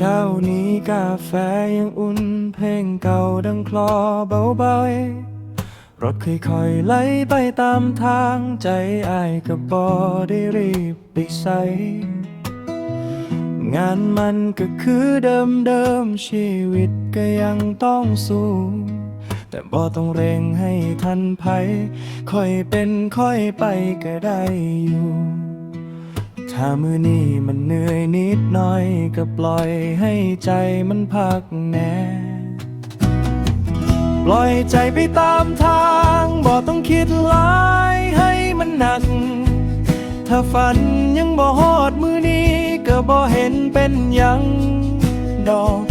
เช้านี้กาแฟยังอุ่น เพลงเก่าดังคลอเบาๆรถค่อยๆไหลไปตามทางใจอายก็บบอได้รีบไปใส่งานมันก็คือเดิมๆชีวิตก็ยังต้องสู้ แต่บ่ต้องเร่งให้ทันภัย ค่อยเป็นค่อยไปก็ได้อยู่ ถ้ามือนี้มันเหนื่อยนิดหน่อย ก็ปล่อยให้ใจมันพักแน่ปล่อยใจไปตามทางบ่ต้องคิดหลายให้มันหนัก ถ้าฝันยังบ่ฮอดมือนี้ ก็บ่เห็นเป็นยังดอก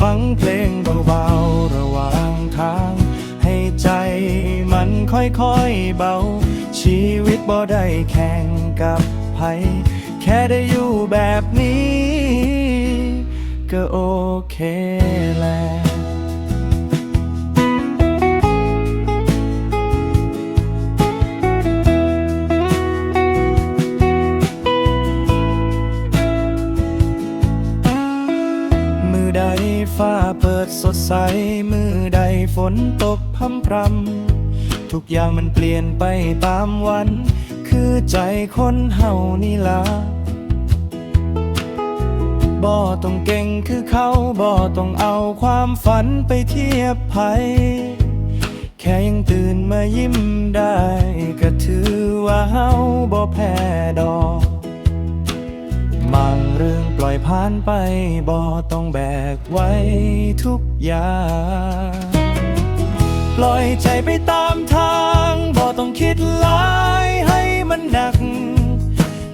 ฟังเพลงเบาๆระหว่างทาง ให้ใจมันค่อยๆเบา ชีวิตบ่ได้แข่งกับไผ แค่ได้อยู่แบบนี้ ก็โอเคแล้วมือใดฟ้าเปิดสดใส มือใดฝนตกพรำพรำทุกอย่างมันเปลี่ยนไปตามวัน คือใจคนเฮานี่ล่ะบ่ต้องเก่งคือเขาบ่ต้องเอาความฝันไปเทียบไผแค่ยังตื่นมายิ้มได้ ก็ถือว่าเฮาบ่แพ้ดอกบางเรื่องปล่อยผ่านไปบ่ต้องแบกไว้ทุกอย่างปล่อยใจไปตามทางบ่ต้องคิดหลาย มันหนัก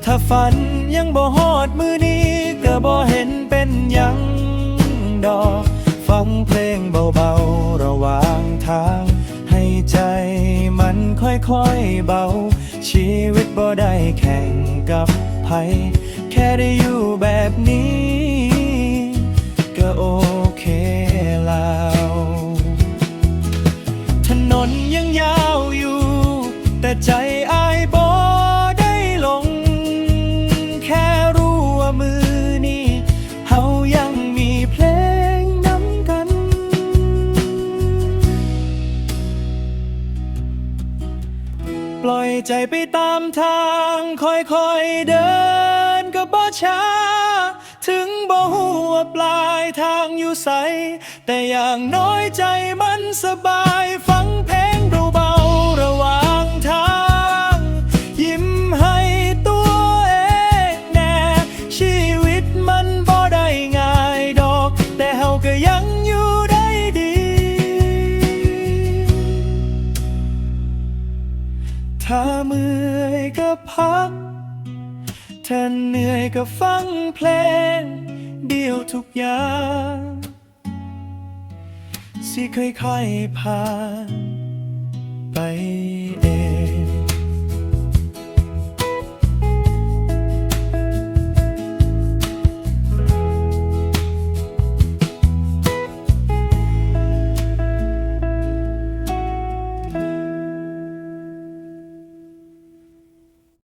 ถ้าฝันยังบ่ฮอดมือนี้ก็บ่เห็นเป็นยังดอก ฟังเพลงเบาๆระหว่างทาง ให้ใจมันค่อยๆเบา ชีวิตบ่ได้แข่งกับไผแค่ได้อยู่แบบนี้ ก็โอเคแล้วถนนยังยาวอยู่ แต่ใจ ปล่อยใจไปตามทาง ค่อยๆเดินก็บ่ช้า ถึงบ่หัวปลายทางอยู่ใส แต่อย่างน้อยใจมันสบาย ถ้าเมื่อยก็พัก ถ้าเหนื่อยก็ฟังเพลง เดียวทุกอย่างสิค่อยๆผ่านไป